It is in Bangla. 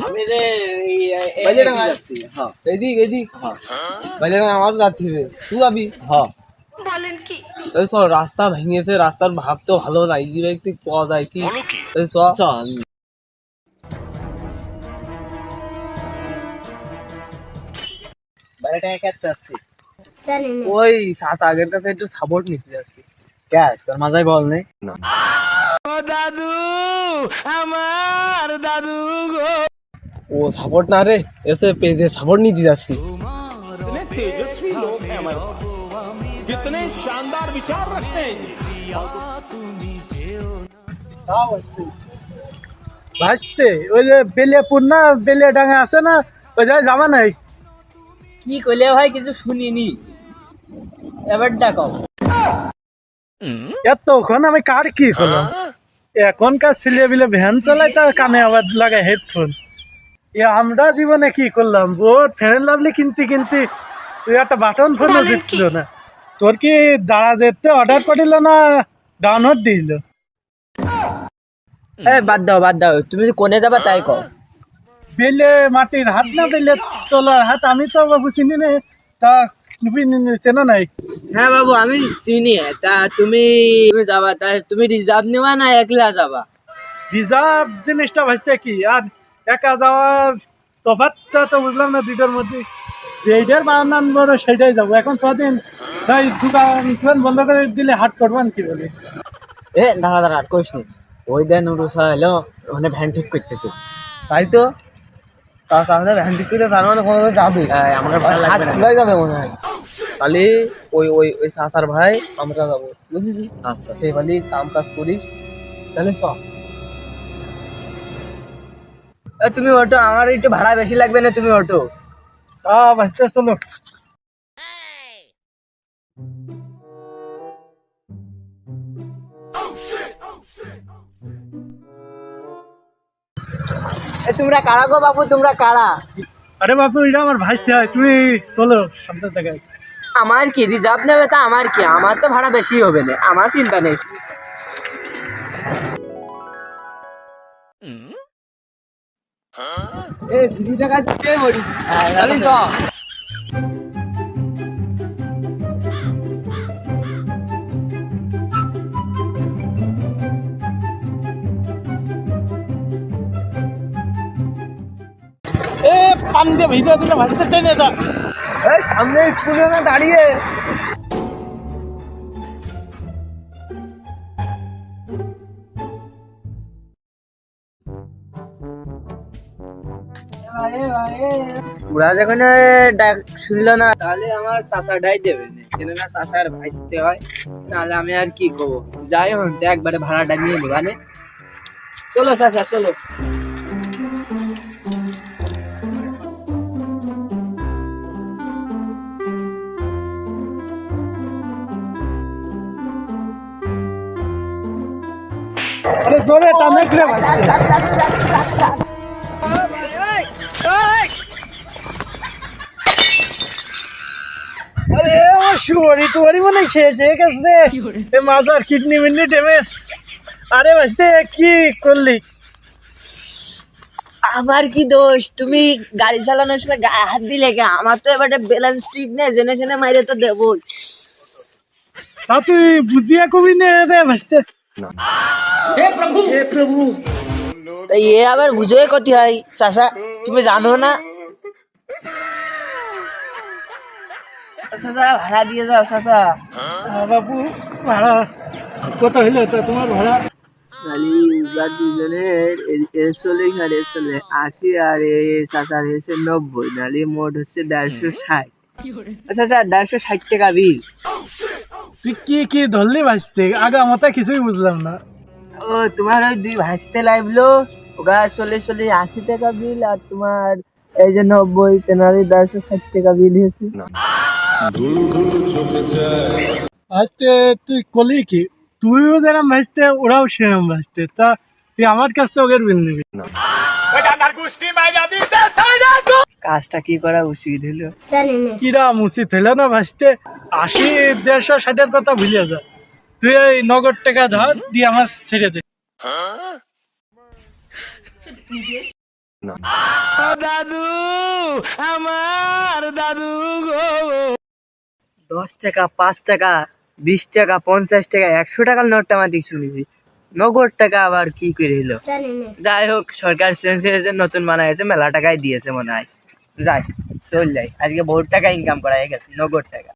আমি রে যাচ্ছি হ্যাঁ এদিক হ্যাঁ রাস্তা ভেঙেছে রাস্তার ভাব তো ভালো না ইজি বাইক পাওয়া যায় কি চল বাইরে আসছি ওই সাত আগের কাছে একটু সাপোর্ট নিতে যাচ্ছি কে তোর মাথায় বল নেই? ও সাপোর্ট না রে এসে পেজে সাপোর্ট নিতে যাচ্ছি। ভাসতে ওই যে বেলিয়াপুর না বেলিয়াডাঙ্গা আছে না ওই জায়গায় যাবা নাই? কি কইলে ভাই কিছু শুনিনি। এবার ডাকো এতক্ষণ আমি কার কি করলাম? এখনকার ছেলে বিলে ভ্যান চালায় তার কানে আবার লাগায় হেডফোন এ আমরা জীবনে কি করলাম? ও ফেরেন লাভলি কিনতে কিনতে তুই একটা বাটন ফোনও জিতছিল না। তোর কি দাঁড়া যেতে অর্ডার করিল না ডাউনলোড দিল? এ বাদ দাও বাদ দাও। তুমি কোনে যাবা তাই কও। বেলে মাটির হাত না বেলে তোলার হাত আমি তো বাবু চিনি নে। তা হ্যাঁ বাবু আমি চিনি তুমি যাবা তুমি রিজার্ভ না একলা যাবা রিজার্ভ জিনিসটা কি আর একা তো বুঝলাম না যাব এখন ছদিন তাই বন্ধ করে দিলে হাট কি দাঁড়া ওই দেন ভ্যান ঠিক করতেছে তাই তো তার ভ্যান ঠিক করে তার মানে কোনো যাবে এই, আমার ভালো লাগবে না। যাবে মনে হয় তাহলে ওই ওই ওই সাসার ভাই আমরা যাব বুঝলি? আচ্ছা। সেই ভালি কাম কাজ করিস তাহলে সব তুমি অটো আমার একটু ভাড়া বেশি লাগবে না তুমি অটো? তা ভাসতে চলো। তোমরা কারা গো বাবু তোমরা কারা? আরে বাপু এটা আমার ভাসতে হয়। তুমি চলো সামনে থেকে। আমার কি রিজার্ভ নেবে তা আমার কি? আমার তো ভাড়া বেশি হবে না। আমার চিন্তা নেই। এ পান দিয়ে ভিজে দিলে ভাসতে টেনে যা। এই সামনে স্কুলে না দাঁড়িয়ে। ওরা যখন ডাক শুনলো না, তাহলে আমার চাষাটাই দেবে। কেন না চাষার ভাসতে হয়, নাহলে আমি আর কি করব? যাই হন একবারে ভাড়াটা নিয়ে নেবা নে চলো চাষা চলো। জোরে টানে ঘুরে আরে শুয়ারি টুয়ারি মানে শেষ হয়ে গেছে রে। মাজার কিডনি মিডনি ড্যামেজ। আরে ভাসতে কি করলি? আমার কি দোষ? তুমি গাড়ি চালানোর সময় গায়ে হাত দিলে কে? আমার তো এবারে ব্যালেন্স ঠিক নেই জেনে জেনে মাইরে তো দেবই। তা তুই বুঝিয়া কবি নে রে এ আবার বুঝোই কতি হয় চাষা তুমি জানো না? চাষা ভাড়া দিয়ে যাও চাষা আ, বাবু ভাড়া। কত হইল তো তোমার ভাড়া? খালি দুজনের চল্লিশ আশি আর এ চাষার এসে নব্বই নালি মোট হচ্ছে দেড়শো ষাট। আচ্ছা আচ্ছা দেড়শো ষাট টাকা বিল। তুই কি কি ধরলি ভাসতে আগে মতো কিছুই বুঝলাম না। ও তোমার ওই দুই ভাসতে লাগল। ওগা চল্লিশ চল্লিশ আশি টাকা বিল আর তোমার এই যে নব্বই তেনালি দেড়শো ষাট টাকা বিল হয়েছে। ভাসতে তুই কলি কি? তুইও যেরকম ভাসতে ওরাও সেরকম ভাসতে। তা তুই আমার কাছ থেকে ওদের বিল নিবি। কাজটা কি করা উচিত হলো? কিরাম উচিত হইল না ভাসতে? আশি দেড়শো ষাটের কথা ভুলে যা। তুই এই নগদ টাকা ধর দিয়ে আমার ছেড়ে দে। দাদু আমার দাদু গো দশ টাকা পাঁচ টাকা বিশ টাকা পঞ্চাশ টাকা একশো টাকার নোটটা আমার দিক শুনেছি। নগদ টাকা আবার কি করে হলো? যাই হোক সরকার চেঞ্জ হয়েছে নতুন বানাইছে মেলা টাকাই দিয়েছে মনে হয়। যাই চল যাই। আজকে বহুত টাকা ইনকাম করা হয়ে গেছে নগদ টাকা।